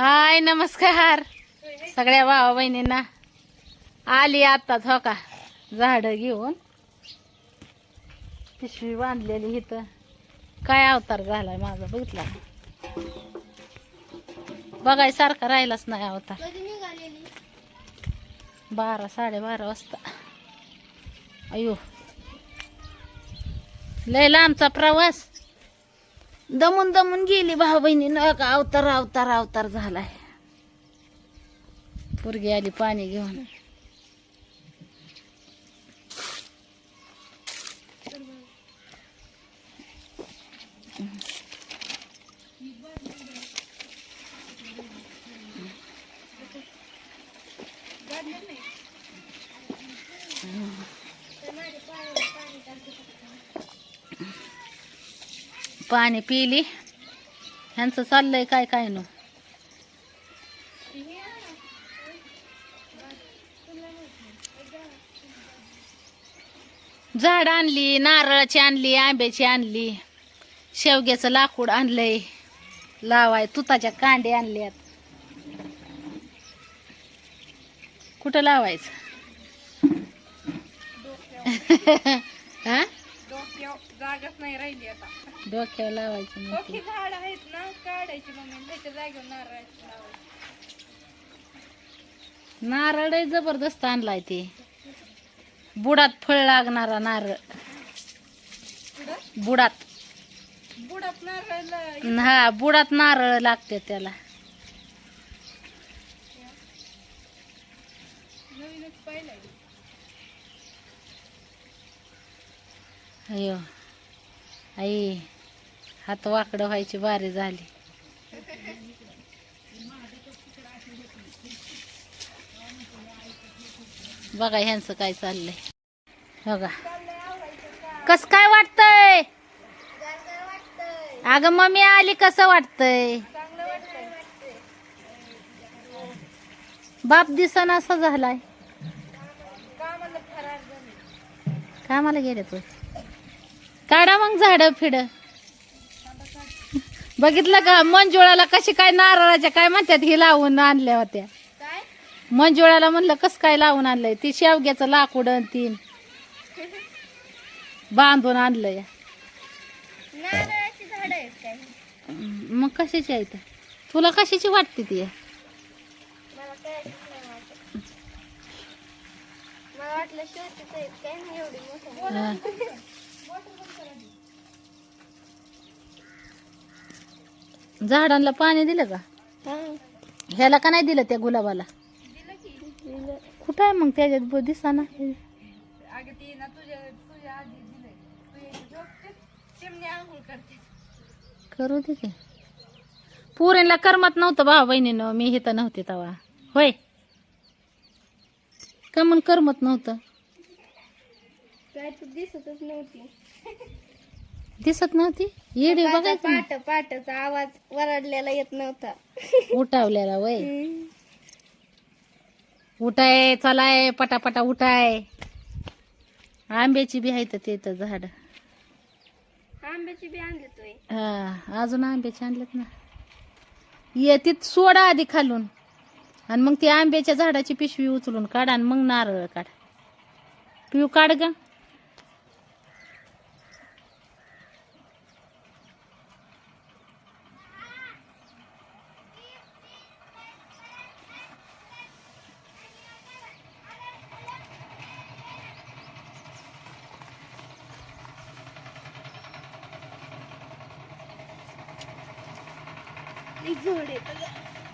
हाय नमस्कार. सगळ्या भावा बहिणींना. आली आताच हो का? झाड घेऊन. पिशवी बांधलेली इथं. काय अवतार झालाय माझा बघितला बघाय सारखा राहिलाच नाही अवतार. बारा साडेबारा वाजता. अयो लय लांबचा प्रवास. दमून दमून गेली भाऊ बहिणी का अवतार अवतार अवतार झालाय. पोरगी आली पाणी घेऊन. पाणी पिली. ह्यांचं चाललंय काय काय नो? झाड आणली नारळाची आणली आंब्याची आणली. शेवग्याचं लाकूड आणलंय. लावाय तुताच्या कांडे आणल्यात. कुठं लावायचं? हा? जागाच नाही राहिली आता. डोक्यावर लावायचं ओके ते. झाड आहेत ना काढायची मम्मी त्याच्या जागेवर नारळाची लावायची नारळ जबरदस्त आणलाय ते. बुडात फळ लागणारा नारळ. बुडात? बुडात. नारळ हा बुडात नारळ लागते त्याला. नवीनच पाहिलंय. अयो. आई हात वाकडं व्हायची बारी झाली. बघा ह्यांचं काय चाललंय. बघा. कस काय वाटतंय? अगं मम्मी आली कसं वाटतंय? बाप दिसन असा झालाय. कामाला कामाला गेले तू. काढा मग झाड फिड. बघितलं का मंजुळाला कशी काय नारळाच्या काय म्हणतात ही लावून आणल्या होत्या. मंजुळाला म्हणलं कस काय लावून आणलंय? ती शेवग्याचं लाकूड तीन बांधून आणलंय. मग कशाची आहे तुला कशाची वाटते ती? वाटलं शेवटीच आहेत काय नाही एवढी मोठं हा. झाडांना पाणी दिलं का? ह्याला का नाही दिलं त्या गुलाबाला? कुठं आहे मग त्याच्यात ब- दिसाना? अगं ती ना करू दे की. पुरेला करमत नव्हतं भाऊ बहिणीनं. मी इथं नव्हते तवा. होय. का म्हणून करमत नव्हतं? काय तू दिसतच नव्हती. दिसत नव्हती? येडी बघायचं ना. पाट पाटाचा आवाज वरडलेला येत नव्हता. उठावलेला वय. उठाय चलाय पटापटा उठाय. आंब्याची बी आहे तर ते तर झाड. आंब्याची बी आणली हा अजून आंब्याचे आणलेत ना. ये तिथ सोडा आधी खालून. आणि मग ती आंब्याच्या झाडाची पिशवी उचलून काढ आणि मग नारळ काढ. पिऊ काढ ग.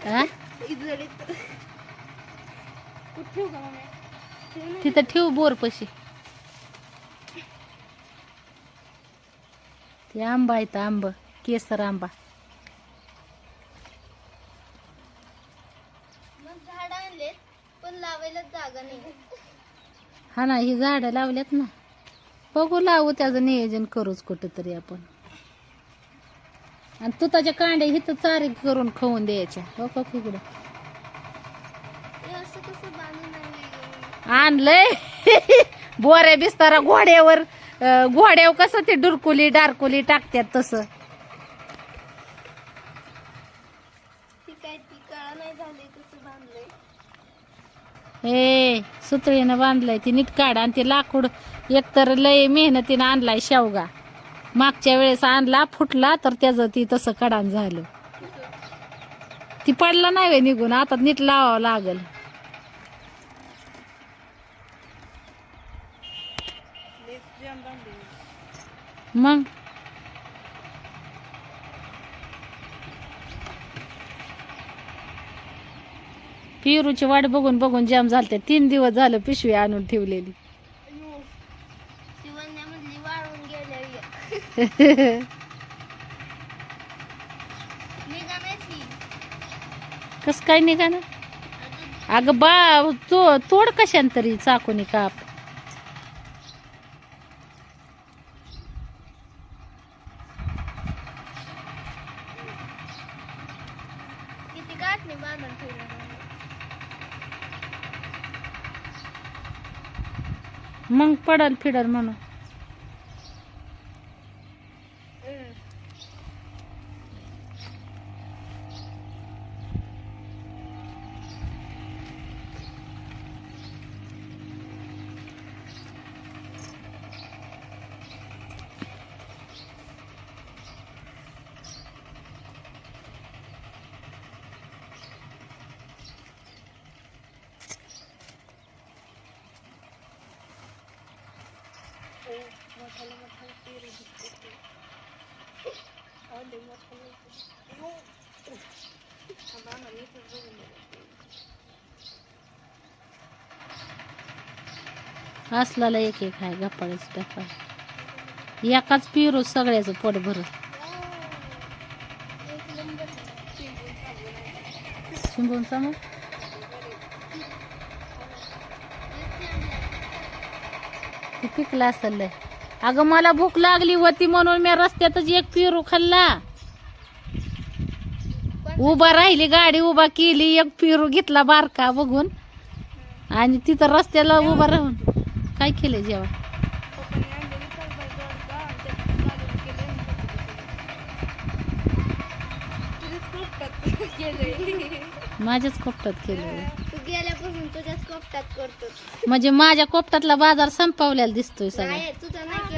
हा. तिथं ठेव बोर पशी. ते आंबा आहे तर आंब. केसर आंबा. मग झाड आणलेत पण लावायला जागा नाही. हा ना ही झाडं लावल्यात ना. बघू लावू त्याचं नियोजन करूच कुठं तरी आपण. आणि तुताच्या कांड्या इथं चारी करून खाऊन द्यायच्या. हो का हे बांधून आणलं आणलंय? बोऱ्या बिस्तारा घोड्यावर घोड्यावर कसं ते डुरकुली डारकुली टाकतात तसं. ए सुतळीनं बांधलंय ती नीट काढ आणि ते लाकूड एकतर लय मेहनतीनं आणलाय शेवगा. मागच्या वेळेस आणला फुटला तर त्याचं ती तसं कडान झालं. ती पडला नाही वे निघून आता नीट लावावं लागल. मग? पिरूची वाट बघून बघून जाम झालते. तीन दिवस झालं पिशवी आणून ठेवलेली शिवण्यामधली वाळून गेल्या निघा नाही कस काय निघा ना अगं बा तो तोड कशान तरी चाकूनी काप किती गाठणे बांधून ठेवलं मग पडल फिडल म्हणून असलाला एक एक आहे गप्पाळीच टप्पा. एकाच पिरू सगळ्याचं पोट भरत शिंबून समोर पिकला असेल अगं मला भूक लागली होती म्हणून मी रस्त्यातच एक पिरू खाल्ला. उभा राहिली गाडी उभा केली एक पिरू घेतला बारका बघून. आणि तिथं रस्त्याला उभा राहून काय केलं जेवण? माझ्याच कोपटात केलं गेल्यापासून तुझ्याच कोपटात करतो. म्हणजे माझ्या कोपटातला बाजार संपवलेला दिसतोय सगळा. नाही तुझा नाही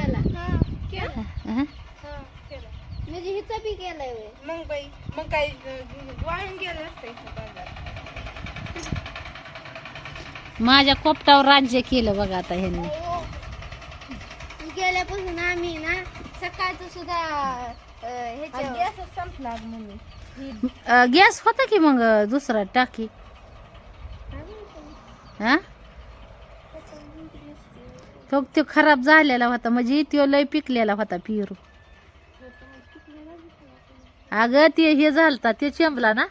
केला. हा? म्हणजे हिचा बी केलाय मग बाई मग काय वाळून गेलं असतं माझ्या कोपटावर राज्य केलं बघा आता ह्यांनी. गेल्यापासून आम्ही ना सकाळचं सुद्धा ह्याच्या संपला मम्मी अं, गॅस होता की मग अं, दुसरा टाकी? हा? तो तो खराब झालेला होता. म्हणजे तो लय पिकलेला होता पिरू. अगं ते हे झालता ते चेंबला ना?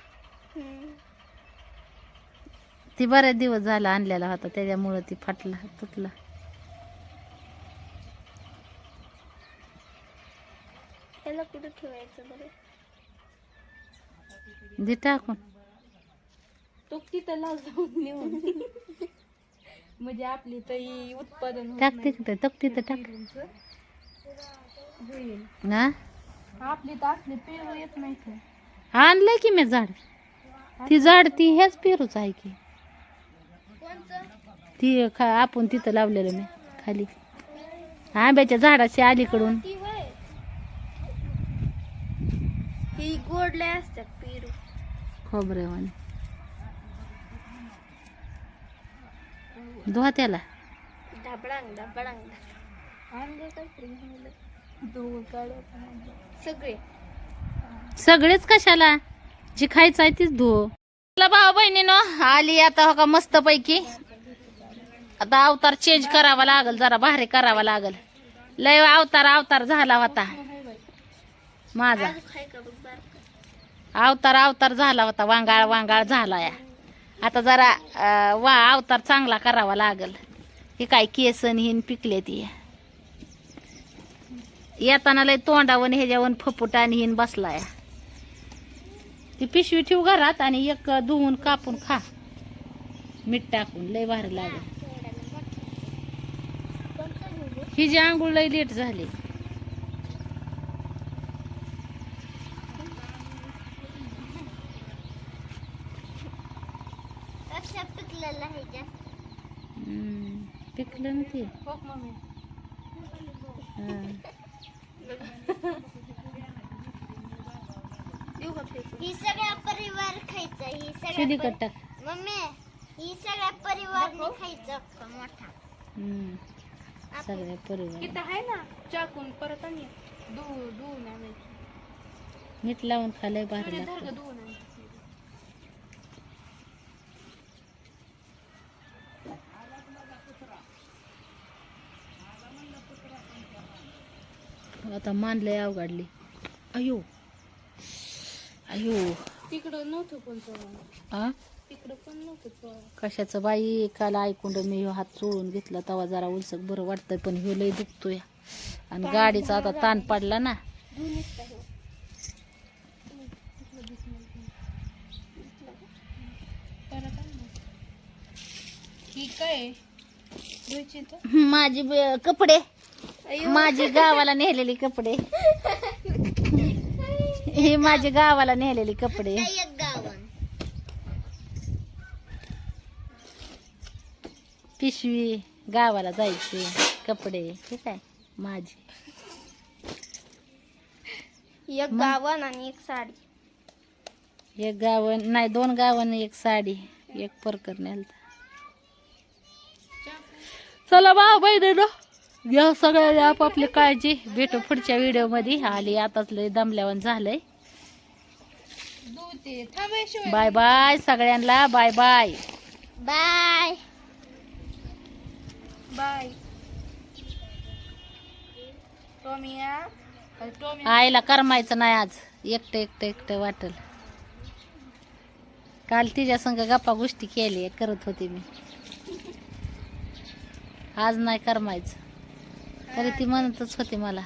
ती बऱ्याच दिवस झाला आणलेला होता त्याच्यामुळं ती फाटला तुटला. कुठं ठेवायचं बरं? दे टाकून. तो तिथं लाव जाऊन नेऊन. म्हणजे आपली तरी उत्पादन होत टाक नाही. तिकडे तक तिथं टाक. होईल हा? आपली तर असली पेरू येत नाही का? आणलंय की मी झाड. ती झाड ती हेच पेरूच आहे की. ती खा आपण तिथं लावलेलं मी खाली. आंब्याच्या झाडाच्या अलीकडून. ती होय. ही गोडल्या असतात पेरू. खोबऱ्यावाने धुवा त्याला. सगळे. सगळेच कशाला? जे खायचं आहे तीच धुव. भाऊ बहिणीनं आली आता हो का मस्त पैकी आता अवतार चेंज करावा लागल जरा भारी करावा लागल. लय अवतार अवतार झाला होता. माझा. अवतार अवतार झाला होता वांगाळ वांगाळ झाला या. आता जरा वा अवतार चांगला करावा लागल. हे काय केसन हिन पिकले ती. येताना लय तोंडावन ह्याच्यावर फपुटा आणि हिन बसलाय. ती पिशवी ठेव घरात आणि एक धुवून कापून खा. मीठ टाकून लय भारी लागेल. ही जी आंघोळ लय लेट झाली पेक्षा पिकलेलं आहे जास्त हम्म, पिकलं ना ते. हो मम्मी? हा. देऊ का फेकून? ही सगळा परिवार खायचा ही शिदी सगळा कट टाक मम्मी ही सगळा परिवार खायचं अख्खा मोठा. हम्म, सगळ्या परिवार. इथं आहे ना चाकून परत आणि धुवू धुवून आणायचं मीठ लावून खालय धर गं धुवून. आता मानलंय अवघडली. अयो. अयो. तिकडं नव्हतं पण तो. आ? तिकडं पण नव्हतं तो. कशाचं बाई? काल ऐकून मी ह्यो हात चोळून घेतला तेव्हा जरा उलसक बरं वाटतंय पण ह्यो लय दुखतोय. आणि गाडीचा आता ताण पडला ना. ही काय माझी कपडे. माझी गावाला नेलेली कपडे. हे माझी गावाला नेलेली कपडे. पिशवी गावाला जायचे कपडे हे काय? माझी. एक गावन आणि एक साडी. एक गावन नाही दोन गावन एक साडी एक परकर नेलता. चला बा बहिणी घ्या सगळ्या आपापली काळजी भेटू पुढच्या व्हिडिओमध्ये. आली आताच लय दमल्यावर झालंय. बाय बाय सगळ्यांना. बाय बाय बाय बाय आईला करमायचं नाही आज. एकटं एकटं एकटं वाटल. काल तिच्या संग गप्पा गोष्टी केली करत होती मी. आज नाही करमायचं. तरी ती म्हणतच होती मला.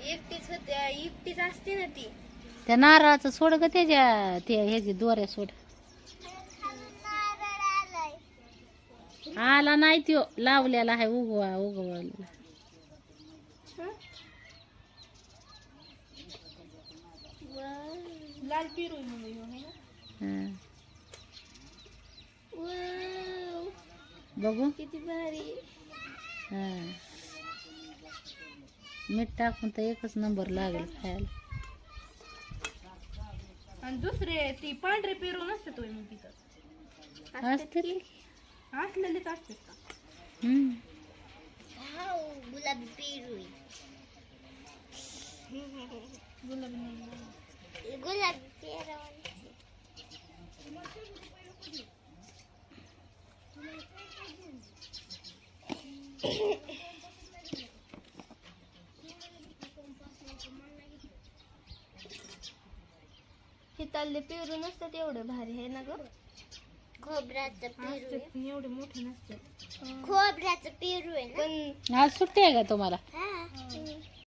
एकटीच होत्या एकटीच असते ना ती. त्या नारळाचं सोड ग त्याच्या ते ह्याची दोऱ्या सोड. आला नाही त्यो लावलेला आहे उगवा लाल पिरू म्हणून? हं. बघू. किती भारी. हं. मीठ टाकून तर एकच नंबर लागेल खायला आणि दुसरे ती पांढरे पेरू नसते तो मग तिथं असतील असलेलेच असते का हं. गुलाबी पेरू गुलाबी गुलाबी पेरू हिताले पेरू नसतात एवढे भारी आहे ना ग? खोबऱ्याचं पेरू एवढे मोठे नसतात. खोबऱ्याचं पेरू आहे ना? आज सुट्टी आहे का तुम्हाला? हा?